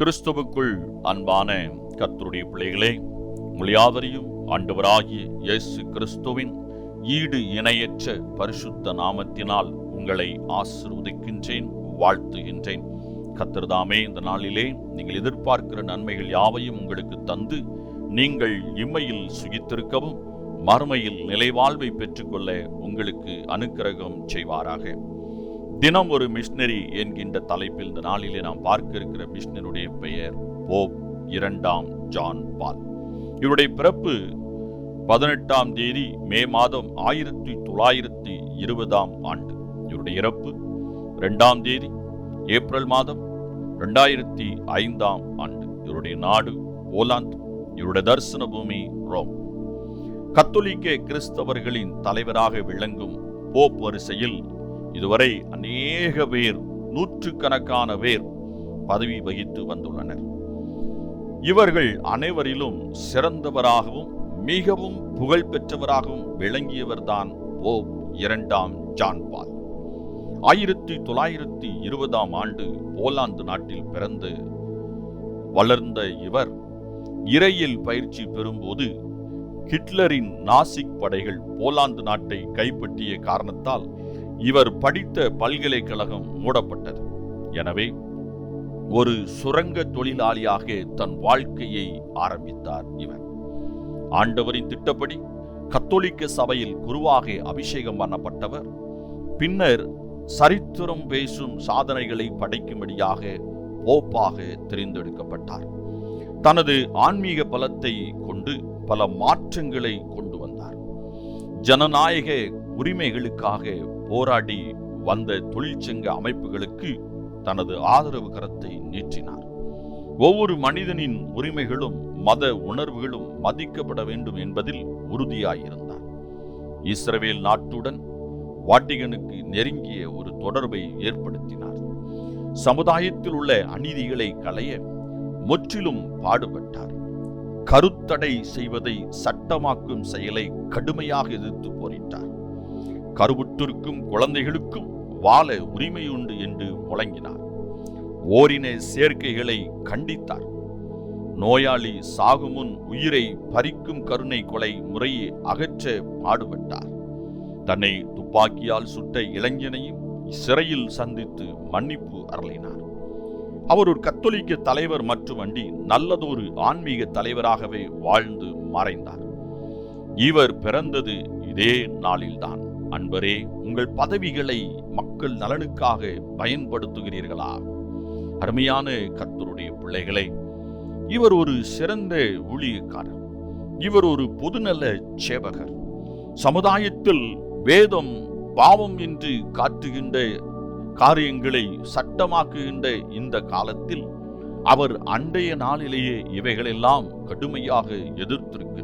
கிறிஸ்துவுக்குள் அன்பான கத்தருடைய பிள்ளைகளே மொழியாவரையும் ஆண்டவராகிய இயேசு கிறிஸ்துவின் ஈடு இணையற்ற பரிசுத்த நாமத்தினால் உங்களை ஆசிர்வதிக்கின்றேன் வாழ்த்துகின்றேன். கத்திருதாமே இந்த நாளிலே நீங்கள் எதிர்பார்க்கிற நன்மைகள் யாவையும் உங்களுக்கு தந்து நீங்கள் இம்மையில் சுகித்திருக்கவும் மறுமையில் நிலைவாழ்வை பெற்றுக்கொள்ள உங்களுக்கு அனுக்கிரகம் செய்வாராக. தினம் ஒரு மிஷினரி என்கின்ற தலைப்பில் இந்த நாளிலே நாம் பார்க்க இருக்கிற மிஷினருடைய பெயர் போப் இரண்டாம் ஜான் பால். இவருடைய பிறப்பு பதினெட்டாம் தேதி மே மாதம் ஆயிரத்தி தொள்ளாயிரத்தி இருபதாம் ஆண்டு. இவருடைய இறப்பு ரெண்டாம் தேதி ஏப்ரல் மாதம் ரெண்டாயிரத்தி ஐந்தாம் ஆண்டு. இவருடைய நாடு போலாந்து. இவருடைய தரிசன பூமி ரோம். கத்தோலிக்க கிறிஸ்தவர்களின் தலைவராக விளங்கும் போப் வரிசையில் இதுவரை அநேக பேர் நூற்றுக்கணக்கான பேர் பதவி வகித்து வந்துள்ளனர். இவர்கள் அனைவரிலும் சிறந்தவராகவும் மிகவும் புகழ்பெற்றவராகவும் விளங்கியவர்தான் போப் இரண்டாம் ஜான்பால் ஆயிரத்தி தொள்ளாயிரத்தி இருபதாம் ஆண்டு போலாந்து நாட்டில் பிறந்து வளர்ந்த இவர் இறையில் பயிற்சி பெறும்போது ஹிட்லரின் நாசிக் படைகள் போலாந்து நாட்டை கைப்பற்றிய காரணத்தால் இவர் படித்த பல்கலைக்கழகம் மூடப்பட்டது. எனவே ஒரு சுரங்க தொழிலாளியாக தன் வாழ்க்கையை ஆரம்பித்தார் இவர். ஆண்டவரின் திட்டப்படி கத்தோலிக்க சபையில் குருவாக அபிஷேகம் பண்ணப்பட்டவர். பின்னர் சரித்திரம் பேசும் சாதனைகளை படைக்கும்படியாக போப்பாக தெரிந்தெடுக்கப்பட்டார். தனது ஆன்மீக பலத்தை கொண்டு பல மாற்றங்களை கொண்டு வந்தார். ஜனநாயக உரிமைகளுக்காக போராடி வந்த தொழிற்சங்க அமைப்புகளுக்கு தனது ஆதரவு கரத்தை நீட்டினார். ஒவ்வொரு மனிதனின் உரிமைகளும் மத உணர்வுகளும் மதிக்கப்பட வேண்டும் என்பதில் உறுதியாயிருந்தார். இஸ்ரவேல் நாட்டுடன் வாட்டிகனுக்கு நெருங்கிய ஒரு தொடர்பை ஏற்படுத்தினார். சமுதாயத்தில் உள்ள அநீதிகளை களைய முற்றிலும் பாடுபட்டார். கருத்தடை செய்வதை சட்டமாக்கும் செயலை கடுமையாக எதிர்த்து போரிட்டார். கருவுற்றிருக்கும் குழந்தைகளுக்கும் வாழ உரிமையுண்டு என்று முழங்கினார். ஓரின சேர்க்கைகளை கண்டித்தார். நோயாளி சாகுமுன் உயிரை பறிக்கும் கருணை கொலை முறையை அகற்ற பாடுபட்டார். தன்னை துப்பாக்கியால் சுட்ட இளைஞனையும் சிறையில் சந்தித்து மன்னிப்பு அருளினார். அவர் ஒரு கத்தோலிக்க தலைவர் மட்டுமன்றி நல்லதொரு ஆன்மீக தலைவராகவே வாழ்ந்து மறைந்தார். இவர் பிறந்தது இதே நாளில்தான். அன்பரே உங்கள் பதவிகளை மக்கள் நலனுக்காக பயன்படுத்துகிறீர்களா? அருமையான கர்த்தருடைய பிள்ளைகளை இவர் ஒரு சிறந்த ஊழியக்காரர். இவர் ஒரு பொதுநல சேவகர். சமுதாயத்தில் வேதம் பாவம் என்று காட்டுகின்ற காரியங்களை சட்டமாக்குகின்ற இந்த காலத்தில் அவர் அண்டைய நாளிலேயே இவைகளெல்லாம் கடுமையாக எதிர்த்திருக்கிறார்.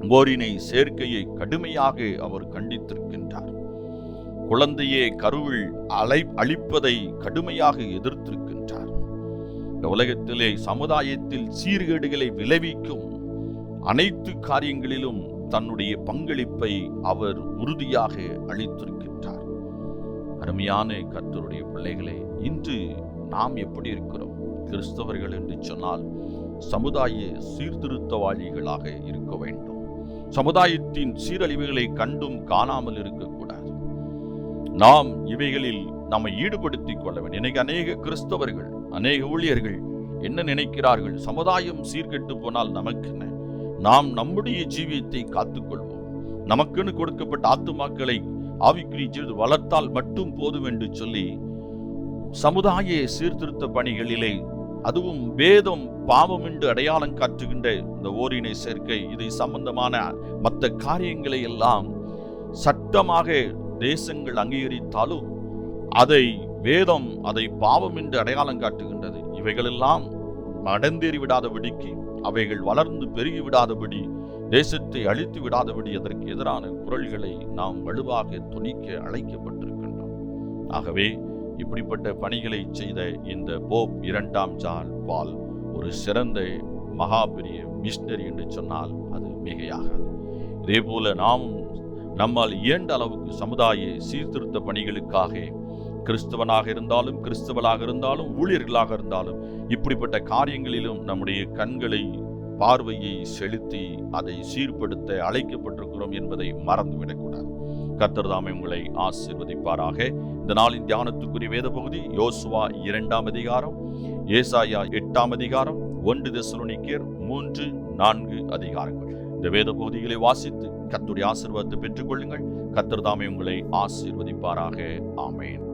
போரினை சேர்க்கையை கடுமையாக அவர் கண்டித்திருக்கின்றார். குழந்தையே கருவில் அலை அழிப்பதை கடுமையாக எதிர்த்திருக்கின்றார். இந்த உலகத்திலே சமுதாயத்தில் சீர்கேடுகளை விளைவிக்கும் அனைத்து காரியங்களிலும் தன்னுடைய பங்களிப்பை அவர் உறுதியாக அளித்திருக்கின்றார். அருமையான கத்தருடைய பிள்ளைகளே இன்று நாம் எப்படி இருக்கிறோம்? கிறிஸ்தவர்கள் என்று சொன்னால் சமுதாய சீர்திருத்தவாளிகளாக இருக்க வேண்டும். சமுதாயத்தின் சீரழிவுகளை கண்டும் காணாமல் இருக்கக்கூடாது. நாம் இவைகளில் நம்மை ஈடுபடுத்திக் கொள்ள வேண்டும். இன்னைக்கு அநேக கிறிஸ்தவர்கள் அநேக ஊழியர்கள் என்ன நினைக்கிறார்கள்? சமுதாயம் சீர்கெட்டு போனால் நமக்கு என்ன? நாம் நம்முடைய ஜீவியத்தை காத்துக்கொள்வோம் நமக்குன்னு கொடுக்கப்பட்ட ஆத்துமாக்களை ஆவிக்குரிய வளர்த்தால் மட்டும் போதும் என்று சொல்லி சமுதாய சீர்திருத்த பணிகளிலே அதுவும் வேதம் பாவம் என்று அடையாளம் காட்டுகின்ற இந்த ஓரினை சேர்க்கை. இதை சம்பந்தமான மற்ற காரியங்களை எல்லாம் சட்டமாக தேசங்கள் அங்கீகரித்தாலும் அதை வேதம் அதை பாவம் என்று அடையாளம் காட்டுகின்றது. இவைகளெல்லாம் நடந்தேறி விடாதபடிக்கு அவைகள் வளர்ந்து பெருகி விடாதபடி தேசத்தை அழித்து விடாதபடி அதற்கு எதிரான குரல்களை நாம் வலுவாக துணிக்க அழைக்கப்பட்டிருக்கின்றோம். ஆகவே இப்படிப்பட்ட பணிகளை செய்த இந்த போப் இரண்டாம் ஜான் பால் ஒரு சிறந்த மகாபெரிய மிஷினரி என்று சொன்னால் அது மிகையாகாது. இதே போல நாமும் நம்மால் இயன்ற அளவுக்கு சமுதாய சீர்திருத்த பணிகளுக்காக கிறிஸ்தவனாக இருந்தாலும் கிறிஸ்தவளாக இருந்தாலும் ஊழியர்களாக இருந்தாலும் இப்படிப்பட்ட காரியங்களிலும் நம்முடைய கண்களை பார்வையை செலுத்தி அதை சீர்படுத்த அழைக்கப்பட்டிருக்கிறோம் என்பதை மறந்துவிடக்கூடாது. கத்தர்தாமை உங்களை ஆசீர்வதிப்பாராக. இந்த நாளின் தியானத்துக்குரிய வேத பகுதி யோசுவா இரண்டாம் அதிகாரம் ஏசாயா எட்டாம் அதிகாரம் ஒன்று தெசலோனிக்கேர் மூன்று நான்கு அதிகாரங்கள். இந்த வேத பகுதிகளை வாசித்து கத்துடைய ஆசிர்வாதத்தை பெற்றுக்கொள்ளுங்கள். கர்த்தர் உங்களை ஆசீர்வதிப்பாராக. ஆமேன்.